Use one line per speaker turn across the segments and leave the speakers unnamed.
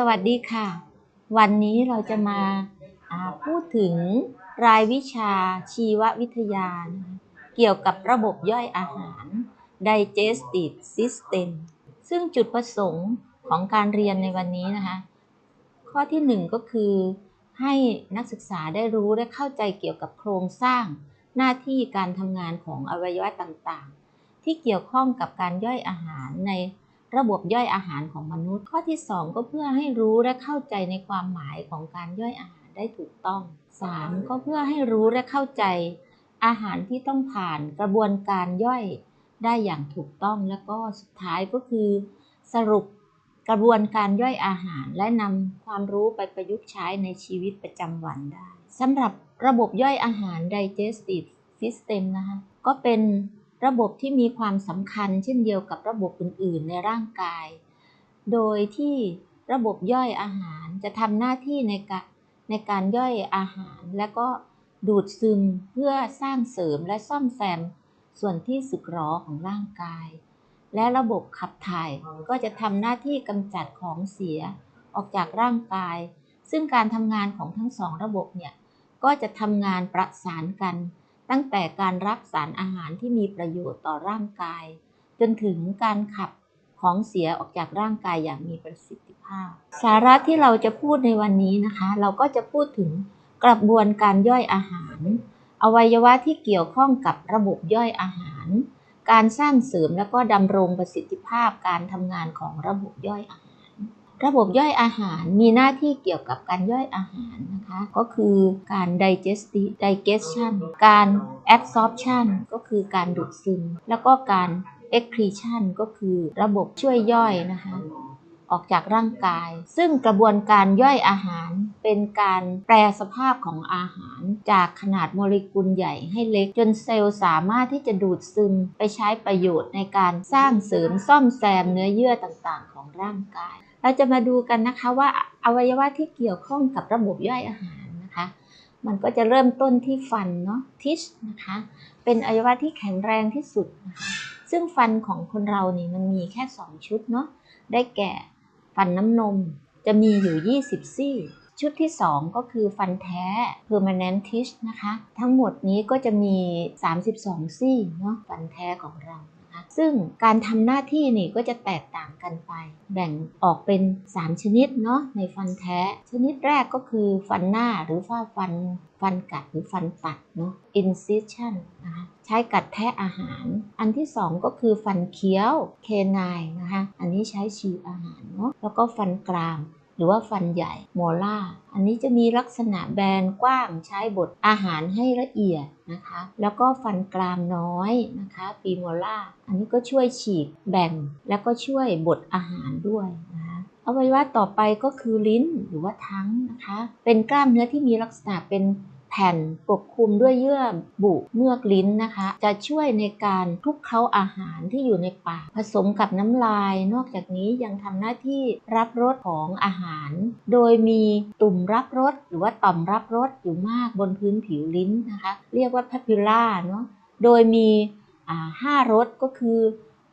สวัสดีค่ะ วันนี้เราจะมาพูดถึงรายวิชาชีววิทยา เกี่ยวกับระบบย่อยอาหาร digestive system ซึ่งจุดประสงค์ของการเรียนในวันนี้นะคะ ข้อที่หนึ่งก็คือให้นักศึกษาได้รู้และเข้าใจเกี่ยวกับโครงสร้างหน้าที่การทำงานของอวัยวะต่างๆ ที่เกี่ยวข้องกับการย่อยอาหารใน ระบบย่อยอาหารของมนุษย์ ข้อที่ 2 ก็เพื่อให้รู้และเข้าใจในความหมายของการย่อยอาหารได้ถูกต้อง 3. ก็เพื่อให้รู้และเข้าใจ อาหารที่ต้องผ่านกระบวนการย่อยได้อย่างถูกต้องแล้วก็สุดท้ายก็คือ สรุปกระบวนการย่อยอาหารและนำความรู้ไปประยุกต์ใช้ในชีวิตประจำวันได้สำหรับระบบย่อยอาหาร digestive system นะคะก็เป็น ระบบที่มีความสำคัญเช่นเดียวกับระบบอื่น ๆ ในร่างกาย โดยที่ระบบย่อยอาหารจะทำหน้าที่ในการในการย่อยอาหาร และก็ดูดซึมเพื่อสร้างเสริมและซ่อมแซมส่วนที่สึกหรอของร่างกาย และระบบขับถ่ายก็จะทำหน้าที่กำจัดของเสียออกจากร่างกาย ซึ่งการทำงานของทั้งสองระบบเนี่ยก็จะทำงานประสานกัน ตั้งแต่การรับสารอาหารที่มีประโยชน์ต่อร่างกาย จนถึงการขับของเสียออกจากร่างกายอย่างมีประสิทธิภาพ สาระที่เราจะพูดในวันนี้นะคะ เราก็จะพูดถึงกระบวนการย่อยอาหาร อวัยวะที่เกี่ยวข้องกับระบบย่อยอาหาร การสร้างเสริมและก็ดำรงประสิทธิภาพการทำงานของระบบย่อยอาหาร ระบบย่อยอาหารมีหน้าที่เกี่ยวกับการย่อยอาหารนะคะ ก็คือการ digest digestion การ absorption ก็คือการดูดซึม แล้วก็การ excretion ก็คือระบบช่วยย่อยนะคะ ออกจากร่างกาย ซึ่งกระบวนการย่อยอาหารเป็นการแปรสภาพของอาหาร จากขนาดโมเลกุลใหญ่ให้เล็กจนเซลล์สามารถที่จะดูดซึมไปใช้ประโยชน์ในการสร้างเสริมซ่อมแซมเนื้อเยื่อต่างๆ ของร่างกาย เราจะมาดูกันนะคะว่าอวัยวะที่เกี่ยวข้องกับระบบย่อยอาหารนะคะ มันก็จะเริ่มต้นที่ฟันเนาะทิชนะคะ เป็นอวัยวะที่แข็งแรงที่สุดนะคะ ซึ่งฟันของคนเรานี่มันมีแค่ 2 ชุดเนาะ ได้แก่ฟันน้ำนมจะมีอยู่ 20 ซี่ ชุดที่ 2 ก็คือฟันแท้ permanent teeth นะคะ ทั้งหมดนี้ก็จะมี 32 ซี่เนาะฟันแท้ของเรา ซึ่งการทำหน้าที่นี่ก็จะแตกต่างกันไป แบ่งออกเป็น 3 ชนิดเนาะในฟันแท้ ชนิดแรกก็คือฟันหน้าหรือฝ้าฟันฟันกัดหรือฟันตัดเนาะ incision นะคะใช้กัดแทะอาหาร อันที่สองก็คือฟันเคี้ยวเคนายนะคะ อันนี้ใช้ฉีอาหารเนาะแล้วก็ฟันกราม หรือว่าฟันใหญ่โมล่าอันนี้จะมีลักษณะแบนกว้างใช้บดอาหารให้ละเอียดนะคะ แล้วก็ฟันกรามน้อยนะคะปีโมล่าอันนี้ก็ช่วยฉีกแบ่งแล้วก็ช่วยบดอาหารด้วยนะคะอวัยวะต่อไปก็คือลิ้นหรือว่าทั้งนะคะ เป็นกล้ามเนื้อที่มีลักษณะเป็น แผ่นปกคลุมด้วยเยื่อบุเมือกลิ้นนะคะ จะช่วยในการคลุกเคล้าอาหารที่อยู่ในปากผสมกับน้ำลาย นอกจากนี้ยังทำหน้าที่รับรสของอาหาร โดยมีตุ่มรับรสหรือว่าต่อมรับรสอยู่มากบนพื้นผิวลิ้นนะคะ เรียกว่าพ a พิล่าเนาะโดยมีห้ารสก็คือ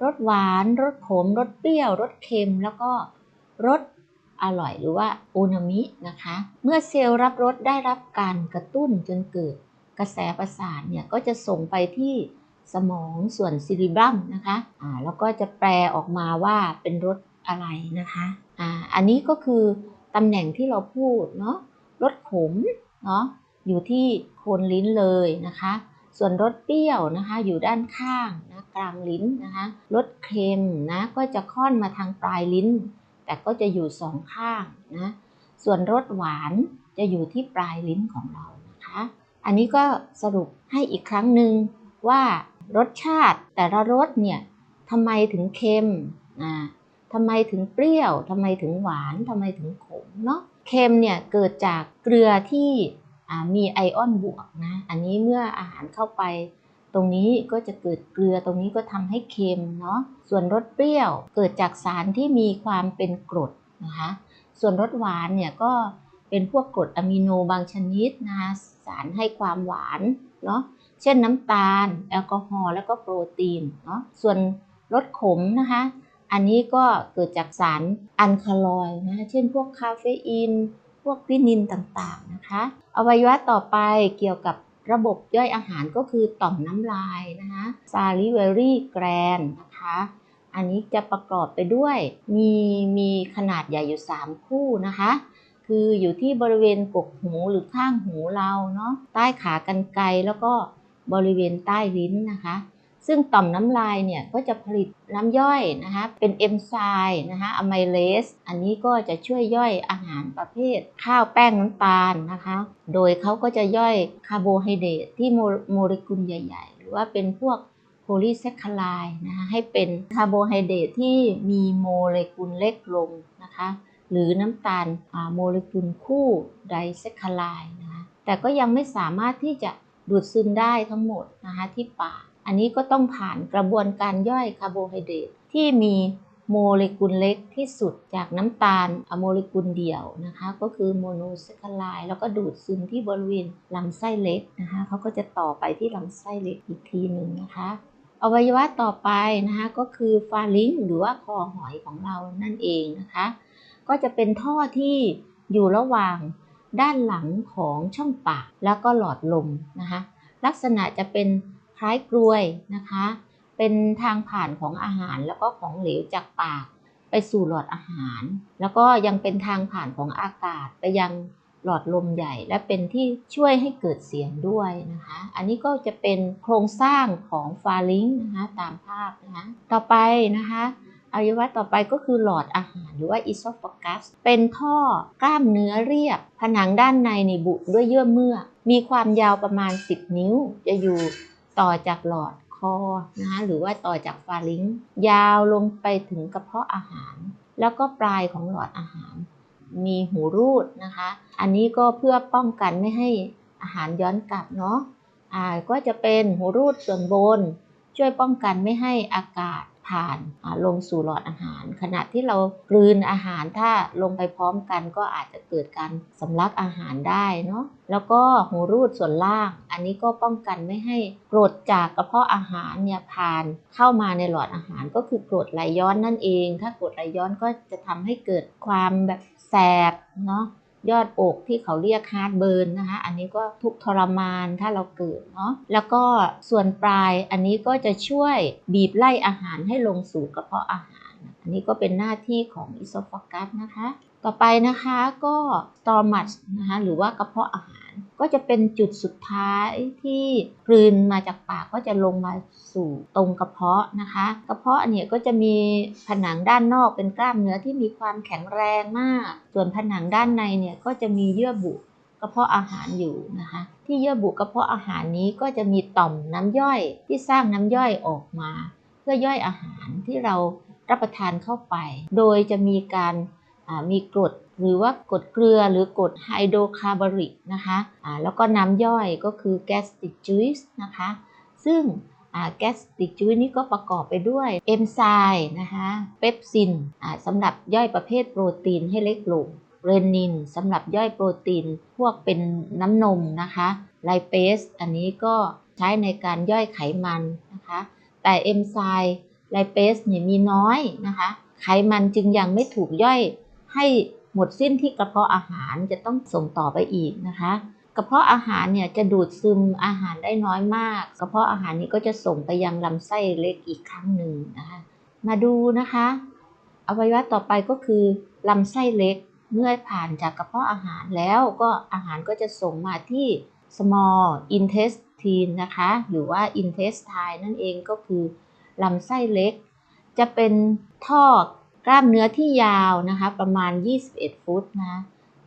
รสหวานรสขมรสเปรี้ยวรสเค็ม แล้วก็รส อร่อยหรือว่าโอนามินะคะ เมื่อเซลล์รับรสได้รับการกระตุ้นจนเกิดกระแสประสาทเนี่ยก็จะส่งไปที่สมองส่วนซิริบัมนะคะอ่าแล้วก็จะแปลออกมาว่าเป็นรสอะไรนะคะอ่าอันนี้ก็คือตำแหน่งที่เราพูดเนาะรสขมเนาะอยู่ที่โคนลิ้นเลยนะคะ ส่วนรสเปรี้ยวนะคะอยู่ด้านข้างนะกลางลิ้นนะคะรสเค็มนะก็จะค่อนมาทางปลายลิ้น แต่ก็จะอยู่สองข้างนะส่วนรสหวานจะอยู่ที่ปลายลิ้นของเรานะคะ อันนี้ก็สรุปให้อีกครั้งหนึ่งว่ารสชาติแต่ละรสเนี่ยทำไมถึงเค็มอ่าทำไมถึงเปรี้ยวทำไมถึงหวานทำไมถึงขมเนาะเค็มเนี่ยเกิดจากเกลือที่มีไอออนบวกนะ อันนี้เมื่ออาหารเข้าไป ตรงนี้ก็จะเกิดเกลือตรงนี้ก็ทำให้เค็มเนาะส่วนรสเปรี้ยวเกิดจากสารที่มีความเป็นกรดนะคะส่วนรสหวานเนี่ยก็เป็นพวกกรดอะมิโนบางชนิดนะคะสารให้ความหวานเนาะเช่นน้ำตาล แอลกอฮอล์แล้วก็โปรตีนเนาะส่วนรสขมนะคะ อันนี้ก็เกิดจากสารอัลคาลอยด์นะเช่นพวกคาเฟอีน พวกวินินต่างๆนะคะ อวัยวะต่อไปเกี่ยวกับ ระบบย่อยอาหารก็คือต่อมน้ำลายนะคะซาลิเวอรี่แกรนนะคะ อันนี้จะประกอบไปด้วยมีมีขนาดใหญ่อยู่ 3 คู่นะคะ คืออยู่ที่บริเวณกกหูหรือข้างหูเราเนาะใต้ขากรรไกรแล้วก็บริเวณใต้ลิ้นนะคะ ซึ่งต่อมน้ำลายเนี่ยก็จะผลิตน้ำย่อยนะคะเป็นเอนไซม์นะคะอะไมเลสอันนี้ก็จะช่วยย่อยอาหารประเภท ข้าวแป้งน้ำตาลนะคะ โดยเขาก็จะย่อยคาร์โบไฮเดรตที่โมเลกุลใหญ่ ๆ หรือว่าเป็นพวกโพลีแซคคาไลด์นะคะให้เป็นคาร์โบไฮเดรตที่มีโมเลกุลเล็กลงนะคะหรือน้ำตาลโมเลกุลคู่ไดแซคคาไลด์นะคะแต่ก็ยังไม่สามารถที่จะดูดซึมได้ทั้งหมดนะคะที่ปาก อันนี้ก็ต้องผ่านกระบวนการย่อยคาร์โบไฮเดรตที่มีโมเลกุลเล็กที่สุดจากน้ำตาลอะโมเลกุลเดี่ยวนะคะ ก็คือโมโนแซคคาไลด์แล้วก็ดูดซึมที่บริเวณลำไส้เล็กนะคะเขาก็จะต่อไปที่ลำไส้เล็กอีกทีหนึ่งนะคะอวัยวะต่อไปนะคะก็คือฟาริงหรือว่าคอหอยของเรานั่นเองนะคะ ก็จะเป็นท่อที่อยู่ระหว่างด้านหลังของช่องปากแล้วก็หลอดลมนะคะ ลักษณะจะเป็น คล้ายกลวยนะคะ เป็นทางผ่านของอาหารแล้วก็ของเหลวจากปาก ไปสู่หลอดอาหาร แล้วก็ยังเป็นทางผ่านของอากาศไปยังหลอดลมใหญ่ และเป็นที่ช่วยให้เกิดเสียงด้วยนะคะ อันนี้ก็จะเป็นโครงสร้างของฟาริงนะคะตามภาพนะคะต่อไปนะคะอวัยวะต่อไปก็คือหลอดอาหารหรือว่าอิโซฟากัสเป็นท่อกล้ามเนื้อเรียบ ผนังด้านในในบุด้วยเยื่อเมือมีความยาวประมาณ 10 นิ้ว จะอยู่ ต่อจากหลอดคอนะคะหรือว่าต่อจากฟาลิงยาวลงไปถึงกระเพาะอาหาร แล้วก็ปลายของหลอดอาหาร มีหูรูดนะคะ อันนี้ก็เพื่อป้องกันไม่ให้อาหารย้อนกลับเนาะอ่าก็จะเป็นหูรูดส่วนบน ช่วยป้องกันไม่ให้อากาศ ผ่านลงสู่หลอดอาหาร ขณะที่เรากลืนอาหารถ้าลงไปพร้อมกันก็อาจจะเกิดการสำลักอาหารได้เนาะแล้วก็หูรูดส่วนล่าง อันนี้ก็ป้องกันไม่ให้กรดจากกระเพาะอาหารเนี่ยผ่านเข้ามาในหลอดอาหารก็คือกรดไหลย้อนนั่นเอง ถ้ากรดไหลย้อนก็จะทำให้เกิดความแบบแสบเนาะ ยอดอกที่เขาเรียกฮาร์ดเบิร์นนะคะ อันนี้ก็ทุกทรมานถ้าเราเกิดเนาะ แล้วก็ส่วนปลายอันนี้ก็จะช่วยบีบไล่อาหารให้ลงสู่กระเพาะอาหาร อันนี้ก็เป็นหน้าที่ของอิโซฟากัสนะคะ ต่อไปนะคะก็สตอมัสนะคะหรือว่ากระเพาะอาหาร ก็จะเป็นจุดสุดท้ายที่กลืนมาจากปากก็จะลงมาสู่ตรงกระเพาะนะคะ กระเพาะเนี่ยก็จะมีผนังด้านนอกเป็นกล้ามเนื้อที่มีความแข็งแรงมาก ส่วนผนังด้านในเนี่ยก็จะมีเยื่อบุกระเพาะอาหารอยู่นะคะ ที่เยื่อบุกระเพาะอาหารนี้ก็จะมีต่อมน้ำย่อยที่สร้างน้ำย่อยออกมา เพื่อย่อยอาหารที่เรารับประทานเข้าไป โดยจะมีการมีกรด หรือว่ากรดเกลือหรือกรดไฮโดรคาร์บอริกนะคะะแล้วก็น้ำย่อยก็คือแกสติกจูสนะคะ ซึ่งแกสติกจูสนี้ก็ประกอบไปด้วยเอนไซม์นะคะเปปซินสำหรับย่อยประเภทโปรตีนให้เล็กลงเรนินสำหรับย่อยโปรตีนพวกเป็นน้ำนมนะคะไลเปสอันนี้ก็ใช้ในการย่อยไขมันนะคะ แต่เอนไซม์ไลเปสเนี่ยมีน้อยนะคะ ไขมันจึงยังไม่ถูกย่อยให้ หมดสิ้นที่กระเพาะอาหารจะต้องส่งต่อไปอีกนะคะกระเพาะอาหารเนี่ยจะดูดซึมอาหารได้น้อยมาก กระเพาะอาหารนี้ก็จะส่งไปยังลำไส้เล็กอีกครั้งหนึ่งนะคะมาดูนะคะอวัยวะต่อไปก็คือลำไส้เล็กเมื่อผ่านจากกระเพาะอาหารแล้วก็อาหารก็จะส่งมาที่ small intestine นะคะหรือว่า intestine นั่นเองก็คือลำไส้เล็ก จะเป็นท่อ กล้ามเนื้อที่ยาวนะคะประมาณ 21 ฟุตนะ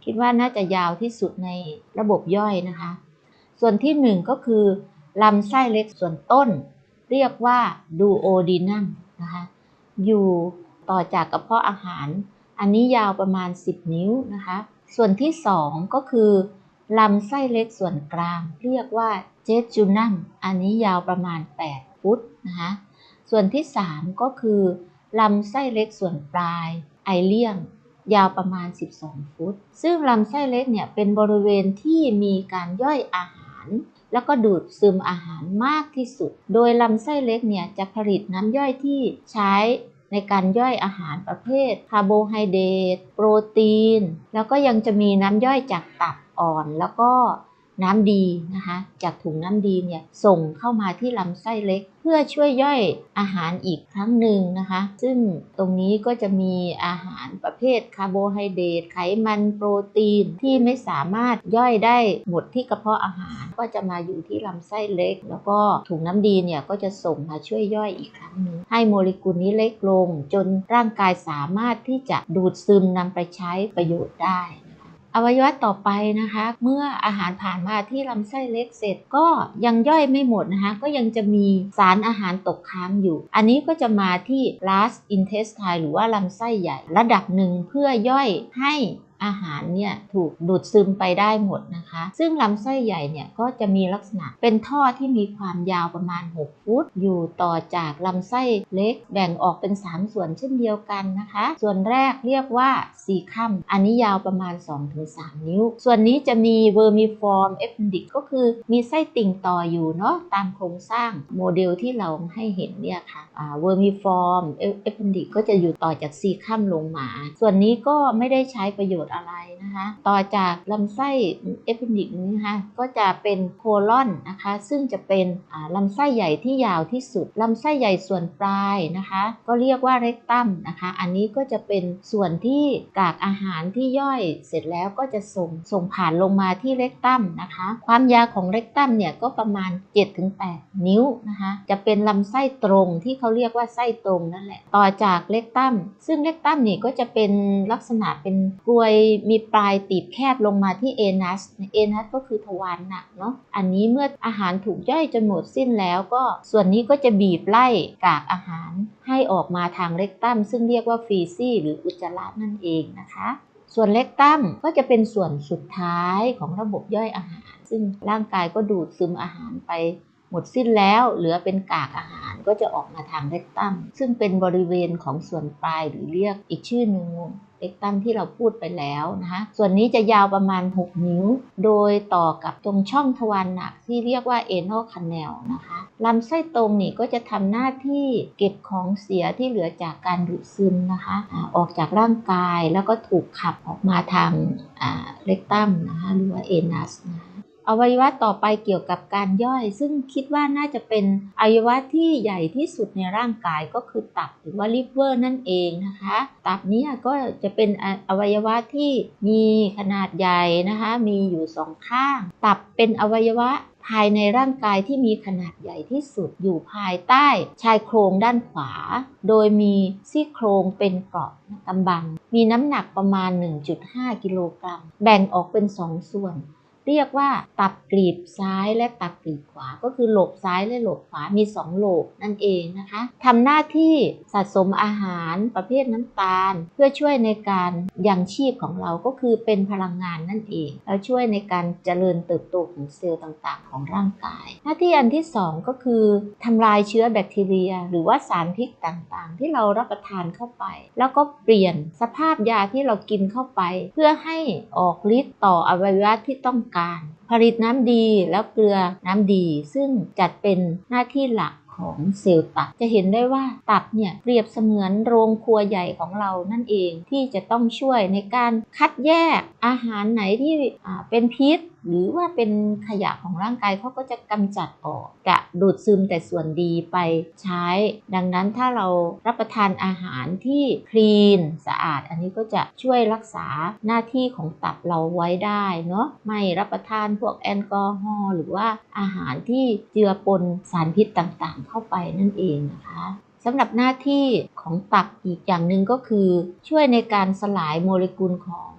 คิดว่าน่าจะยาวที่สุดในระบบย่อยนะคะ ส่วนที่ 1 ก็คือลำไส้เล็กส่วนต้น เรียกว่าดูโอดีนัมนะคะอยู่ต่อจากกระเพาะอาหาร อันนี้ยาวประมาณ 10 นิ้วนะคะ ส่วนที่ 2 ก็คือลำไส้เล็กส่วนกลาง เรียกว่าเจจูนัมอันนี้ยาวประมาณ 8 ฟุตนะคะ ส่วนที่ 3 ก็คือ ลำไส้เล็กส่วนปลาย ไอเลียม ยาวประมาณ 12 ฟุต ซึ่งลำไส้เล็กเนี่ยเป็นบริเวณที่มีการย่อยอาหาร แล้วก็ดูดซึมอาหารมากที่สุด โดยลำไส้เล็กเนี่ยจะผลิตน้ำย่อยที่ใช้ในการย่อยอาหารประเภทคาร์โบไฮเดรตโปรตีน แล้วก็ยังจะมีน้ำย่อยจากตับอ่อน แล้วก็ น้ำดีนะคะจากถุงน้ำดีเนี่ยส่งเข้ามาที่ลำไส้เล็ก เพื่อช่วยย่อยอาหารอีกครั้งหนึ่งนะคะ ซึ่งตรงนี้ก็จะมีอาหารประเภทคาร์โบไฮเดรตไขมันโปรตีนที่ไม่สามารถย่อยได้หมดที่กระเพาะอาหาร ก็จะมาอยู่ที่ลำไส้เล็ก แล้วก็ถุงน้ำดีเนี่ยก็จะส่งมาช่วยย่อยอีกครั้งหนึ่งให้โมเลกุลนี้เล็กลง จนร่างกายสามารถที่จะดูดซึมนำไปใช้ประโยชน์ได้ อวัยวะต่อไปนะคะ เมื่ออาหารผ่านมาที่ลำไส้เล็กเสร็จก็ยังย่อยไม่หมดนะคะ ก็ยังจะมีสารอาหารตกค้างอยู่ อันนี้ก็จะมาที่ last intestine หรือว่าลำไส้ใหญ่ระดับหนึ่งเพื่อย่อยให้ อาหารเนี่ยถูกดูดซึมไปได้หมดนะคะ ซึ่งลำไส้ใหญ่เนี่ยก็จะมีลักษณะเป็นท่อที่มีความยาวประมาณ 6 ฟุต อยู่ต่อจากลำไส้เล็กแบ่งออกเป็น 3 ส่วนเช่นเดียวกันนะคะ ส่วนแรกเรียกว่าซีคัมอันนี้ยาวประมาณ 2-3 นิ้ว ส่วนนี้จะมีเวอร์มิฟอร์มเอฟดิกก็คือมีไส้ติ่งต่ออยู่เนาะตามโครงสร้างโมเดลที่เราให้เห็นเนี่ยค่ะเวอร์มิฟอร์มเอฟดิกก็จะอยู่ต่อจากซีคัมลงมา ส่วนนี้ก็ไม่ได้ใช้ประโยชน์อะไรนะคะต่อจากลำไส้เอฟดิกนี้นะคะก็จะเป็นโคลอนนะคะซึ่งจะเป็นลำไส้ใหญ่ที่ยาวที่สุดลำไส้ใหญ่ส่วนปลายนะคะ ก็เรียกว่าเรกตัมนะคะอันนี้ก็จะเป็นส่วนที่กากอาหารที่ย่อยเสร็จแล้วก็จะส่งส่งผ่านลงมาที่เรกตัมนะคะ ความยาวของเรกตัมเนี่ยก็ประมาณ 7-8 นิ้วนะคะจะเป็นลำไส้ตรงที่เขาเรียกว่าไส้ตรงนั่นแหละต่อจากเรกตัมซึ่งเรกตัมนี่ก็จะเป็นลักษณะเป็นกลวยมีปลายตีบแคบลงมาที่เอนัสเอนัสก็คือทวารหนักเนาะอันนี้เมื่ออาหารถูกย่อยจนหมดสิ้นแล้วก็ส่วนนี้ก็จะบีบไล่กากอาหาร ให้ออกมาทางเรกตั้มซึ่งเรียกว่าฟีซี่หรืออุจจาระนั่นเองนะคะส่วนเล็กตั้มก็จะเป็นส่วนสุดท้ายของระบบย่อยอาหาร ซึ่งร่างกายก็ดูดซึมอาหารไปหมดสิ้นแล้วเหลือเป็นกากอาหารก็จะออกมาทางเล็กตั้มซึ่งเป็นบริเวณของส่วนปลายหรือเรียกอีกชื่อหนึ่ง เล็กตั้มที่เราพูดไปแล้วนะคะส่วนนี้จะยาวประมาณ 6 นิ้ว โดยต่อกับตรงช่องทวารหนักที่เรียกว่าเอโนคันแนลนะคะลำไส้ตรงนี่ก็จะทำหน้าที่เก็บของเสียที่เหลือจากการดูดซึมนะคะออกจากร่างกายแล้วก็ถูกขับออกมาทางเล็กตั้มนะคะหรือว่าเอนัสนะคะ อวัยวะต่อไปเกี่ยวกับการย่อย ซึ่งคิดว่าน่าจะเป็นอวัยวะที่ใหญ่ที่สุดในร่างกายก็คือตับหรือว่าลิเวอร์นั่นเองนะคะ ตับนี้ก็จะเป็นอวัยวะที่มีขนาดใหญ่นะคะ มีอยู่สองข้าง ตับเป็นอวัยวะภายในร่างกายที่มีขนาดใหญ่ที่สุดอยู่ภายใต้ชายโครงด้านขวา โดยมีซี่โครงเป็นเกราะกำบัง มีน้ำหนักประมาณ 1.5 กิโลกรัม แบ่งออกเป็นสองส่วน เรียกว่าตับกรีบซ้ายและตับกรีบขวา ก็คือโหลบซ้ายและโหลบขวา มี 2โหลบนั่นเองนะคะทำหน้าที่สะสมอาหารประเภทน้ำตาล เพื่อช่วยในการยังชีพของเราก็คือเป็นพลังงานนั่นเอง แล้วช่วยในการเจริญเติบโตของเซลล์ต่างๆ ของร่างกาย หน้าที่อันที่ 2 ก็คือทำลายเชื้อแบคทีเรีย หรือว่าสารพิษต่างๆ ที่เรารับประทานเข้าไป แล้วก็เปลี่ยนสภาพยาที่เรากินเข้าไป เพื่อให้ออกฤทธิ์ต่ออวัยวะที่ต้องการผลิตน้ำดีแล้วเกลือน้ำดี ซึ่งจัดเป็นหน้าที่หลักของเซลล์ตับจะเห็นได้ว่าตับเนี่ยเปรียบเสมือนโรงครัวใหญ่ของเรานั่นเองที่จะต้องช่วยในการคัดแยกอาหารไหนที่เป็นพิษ หรือว่าเป็นขยะของร่างกายเขาก็จะกำจัดออกจะดูดซึมแต่ส่วนดีไปใช้ ดังนั้นถ้าเรารับประทานอาหารที่คลีนสะอาด อันนี้ก็จะช่วยรักษาหน้าที่ของตับเราไว้ได้เนาะไม่รับประทานพวกแอลกอฮอล์หรือว่าอาหารที่เจือปนสารพิษต่างๆ เข้าไปนั่นเองนะคะสำหรับหน้าที่ของตับอีกอย่างหนึ่งก็คือ ช่วยในการสลายโมเลกุลของ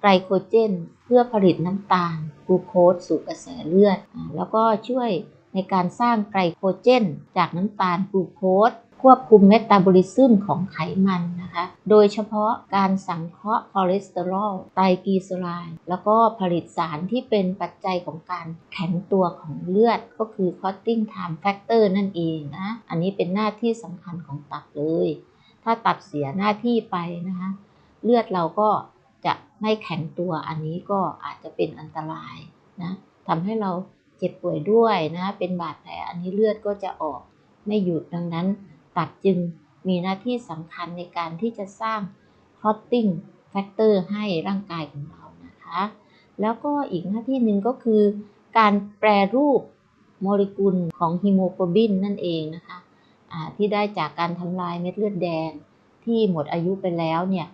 ไกลโคเจน เพื่อผลิตน้ำตาลกลูโคสสู่กระแสเลือด แล้วก็ช่วยในการสร้างไกลโคเจน จากน้ำตาลกลูโคสควบคุมเมตาบอลิซึมของไขมันนะคะ โดยเฉพาะการสังเคราะห์คอเลสเตอรอล ไตรกลีเซอไรด์ แล้วก็ผลิตสารที่เป็นปัจจัยของการแข็งตัวของเลือด ก็คือ clotting time factor นั่นเองนะ อันนี้เป็นหน้าที่สำคัญของตับเลย ถ้าตับเสียหน้าที่ไปนะคะ เลือดเราก็ จะไม่แข็งตัวอันนี้ก็อาจจะเป็นอันตรายนะทำให้เราเจ็บป่วยด้วยนะ เป็นบาดแผลอันนี้เลือดก็จะออกไม่หยุดดังนั้น ตับจึงมีหน้าที่สำคัญในการที่จะสร้าง clotting factor ให้ร่างกายของเรานะคะ แล้วก็อีกหน้าที่หนึ่งก็คือ การแปรรูปโมเลกุลของฮีโมโกลบินนั่นเองนะคะที่ได้จากการทำลายเม็ดเลือดแดงที่หมดอายุไปแล้วเนี่ย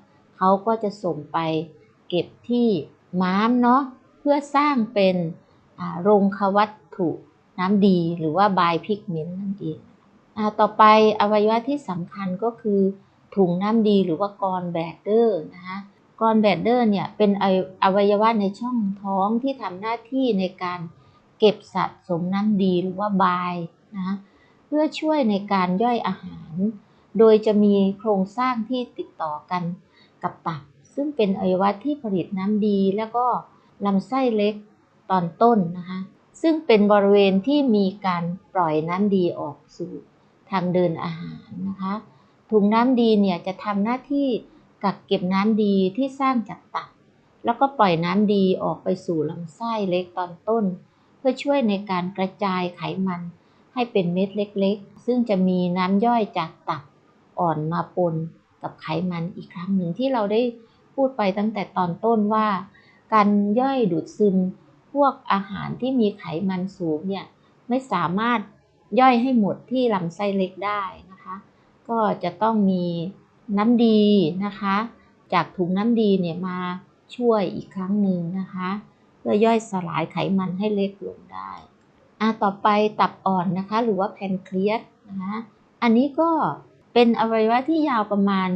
เขาก็จะส่งไปเก็บที่ม้ามเนาะเพื่อสร้างเป็นโรงควัตถุน้ำดีหรือว่าไบพิกเมนต์นั่นเองต่อไปอวัยวะที่สำคัญก็คือถุงน้ำดีหรือว่ากรแบดเดอร์นะคะกรแบดเดอร์เนี่ยเป็นอวัยวะในช่องท้องที่ทำหน้าที่ในการเก็บสะสมน้ำดีหรือว่าบนะคะเพื่อช่วยในการย่อยอาหาร โดยจะมีโครงสร้างที่ติดต่อกัน กับตับ ซึ่งเป็นอวัยวะที่ผลิตน้ำดี แล้วก็ลำไส้เล็กตอนต้นนะคะซึ่งเป็นบริเวณที่มีการปล่อยน้ำดีออกสู่ทางเดินอาหารนะคะถุงน้ำดีเนี่ยจะทำหน้าที่กักเก็บน้ำดีที่สร้างจากตับ แล้วก็ปล่อยน้ำดีออกไปสู่ลำไส้เล็กตอนต้น เพื่อช่วยในการกระจายไขมันให้เป็นเม็ดเล็กๆ ซึ่งจะมีน้ำย่อยจากตับอ่อนมาปน กับไขมันอีกครั้งหนึ่งที่เราได้พูดไปตั้งแต่ตอนต้นว่า การย่อยดูดซึมพวกอาหารที่มีไขมันสูงเนี่ยไม่สามารถย่อยให้หมดที่ลำไส้เล็กได้นะคะ ก็จะต้องมีน้ำดีนะคะ จากถุงน้ำดีเนี่ยมาช่วยอีกครั้งหนึ่งนะคะ เพื่อย่อยสลายไขมันให้เล็กลงได้อะต่อไปตับอ่อนนะคะ หรือว่าแพนเครียสนะคะอันนี้ก็ เป็นอวัยวะที่ยาวประมาณ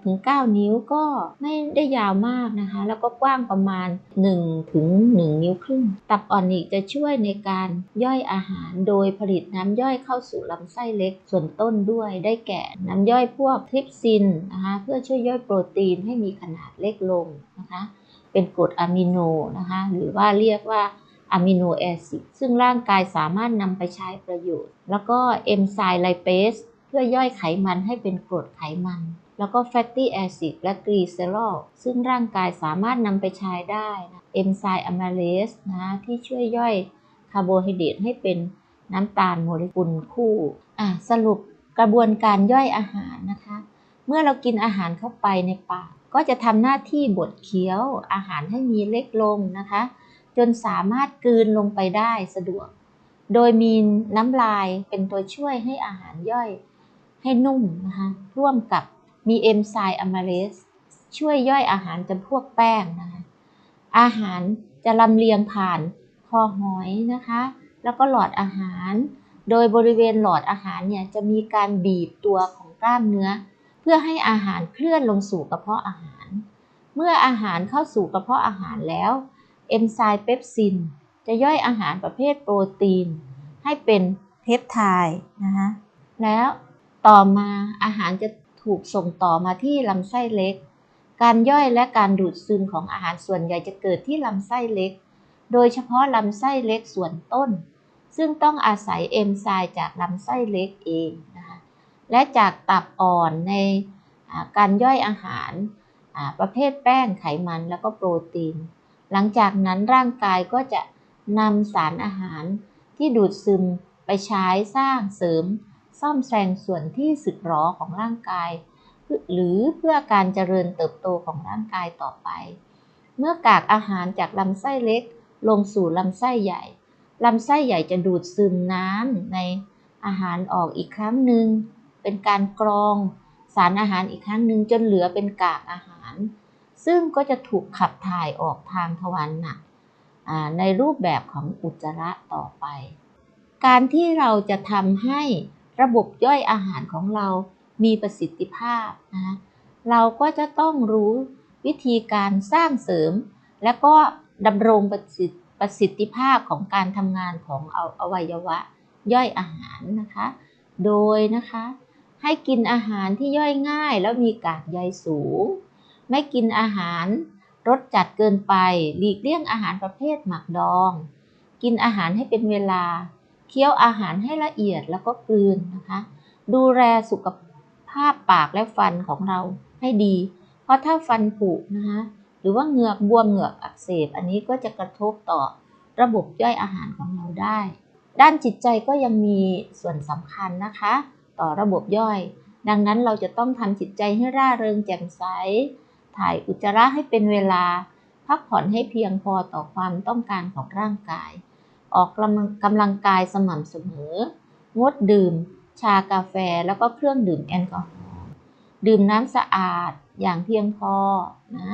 6-9 นิ้วก็ไม่ได้ยาวมากนะคะ แล้วก็กว้างประมาณ1ถึง1นิ้วครึ่ง ตับอ่อนอีกจะช่วยในการย่อยอาหารโดยผลิตน้ำย่อยเข้าสู่ลำไส้เล็กส่วนต้นด้วยได้แก่น้ำย่อยพวกทริปซินนะคะเพื่อช่วยย่อยโปรตีนให้มีขนาดเล็กลงนะคะ เป็นกรดอะมิโนนะคะหรือว่าเรียกว่าอะมิโนแอซิดซึ่งร่างกายสามารถนำไปใช้ประโยชน์ แล้วก็เอนไซม์ไลเปส เพื่อย่อยไขมันให้เป็นกรดไขมัน แล้วก็แฟตตี้แอซิดและกรีเซอรอลซึ่งร่างกายสามารถนำไปใช้ได้นะเอนไซม์อะมาเลสนะที่ช่วยย่อยคาร์โบไฮเดรตให้เป็นน้ำตาลโมเลกุลคู่อะสรุปกระบวนการย่อยอาหารนะคะ เมื่อเรากินอาหารเข้าไปในปากก็จะทำหน้าที่บดเคี้ยวอาหารให้มีเล็กลงนะคะ จนสามารถกลืนลงไปได้สะดวก โดยมีน้ำลายเป็นตัวช่วยให้อาหารย่อย ให้นุ่มนะคะร่วมกับมีเอนไซม์อะมาเลสช่วยย่อยอาหารจำพวกแป้งนะคะอาหารจะลำเลียงผ่านคอหอยนะคะ แล้วก็หลอดอาหาร โดยบริเวณหลอดอาหารเนี่ยจะมีการบีบตัวของกล้ามเนื้อ เพื่อให้อาหารเคลื่อนลงสู่กระเพาะอาหาร เมื่ออาหารเข้าสู่กระเพาะอาหารแล้วเอนไซม์เปปซินจะย่อยอาหารประเภทโปรตีน ให้เป็นเพปไทด์นะคะแล้ว ต่อมาอาหารจะถูกส่งต่อมาที่ลำไส้เล็ก การย่อยและการดูดซึมของอาหารส่วนใหญ่จะเกิดที่ลำไส้เล็ก โดยเฉพาะลำไส้เล็กส่วนต้น ซึ่งต้องอาศัยเอนไซม์จากลำไส้เล็กเองนะคะและจากตับอ่อนในการย่อยอาหารประเภทแป้งไขมันแล้วก็โปรตีน หลังจากนั้นร่างกายก็จะนำสารอาหารที่ดูดซึมไปใช้สร้างเสริม ซ่อมแซงส่วนที่สึกหรอของร่างกาย หรือเพื่อการเจริญเติบโตของร่างกายต่อไป เมื่อกากอาหารจากลำไส้เล็กลงสู่ลำไส้ใหญ่ลำไส้ใหญ่จะดูดซึมน้ำในอาหารออกอีกครั้งหนึ่ง เป็นการกรองสารอาหารอีกครั้งหนึ่งจนเหลือเป็นกากอาหาร ซึ่งก็จะถูกขับถ่ายออกทางทวารหนักในรูปแบบของอุจจาระต่อไป การที่เราจะทำให้ ระบบย่อยอาหารของเรามีประสิทธิภาพนะเราก็จะต้องรู้วิธีการสร้างเสริม และก็ดำรงประสิทธิภาพของการทำงานของอวัยวะย่อยอาหารนะคะ โดยนะคะให้กินอาหารที่ย่อยง่ายแล้วมีกากใยสูง ไม่กินอาหารรสจัดเกินไป หลีกเลี่ยงอาหารประเภทหมักดอง กินอาหารให้เป็นเวลา เคี้ยวอาหารให้ละเอียดแล้วก็กลืนนะคะ ดูแลสุขภาพปากและฟันของเราให้ดี เพราะถ้าฟันผุนะคะหรือว่าเหงือกบวมเหงือกอักเสบ อันนี้ก็จะกระทบต่อระบบย่อยอาหารของเราได้ ด้านจิตใจก็ยังมีส่วนสำคัญนะคะ ต่อระบบย่อย ดังนั้นเราจะต้องทำจิตใจให้ร่าเริงแจ่มใส ถ่ายอุจจาระให้เป็นเวลา พักผ่อนให้เพียงพอต่อความต้องการของร่างกาย ออกกำลังกายสม่ำเสมอ งดดื่ม ชากาแฟแล้วก็เครื่องดื่มแอลกอฮอล์ดื่มน้ำสะอาดอย่างเพียงพอนะ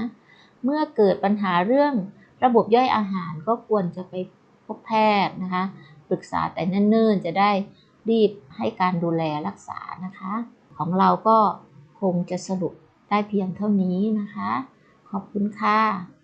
เมื่อเกิดปัญหาเรื่องระบบย่อยอาหารก็ควรจะไปพบแพทย์นะคะ ปรึกษาแต่เนิ่นๆ จะได้รีบให้การดูแลรักษานะคะ ของเราก็คงจะสรุปได้เพียงเท่านี้นะคะ ขอบคุณค่ะ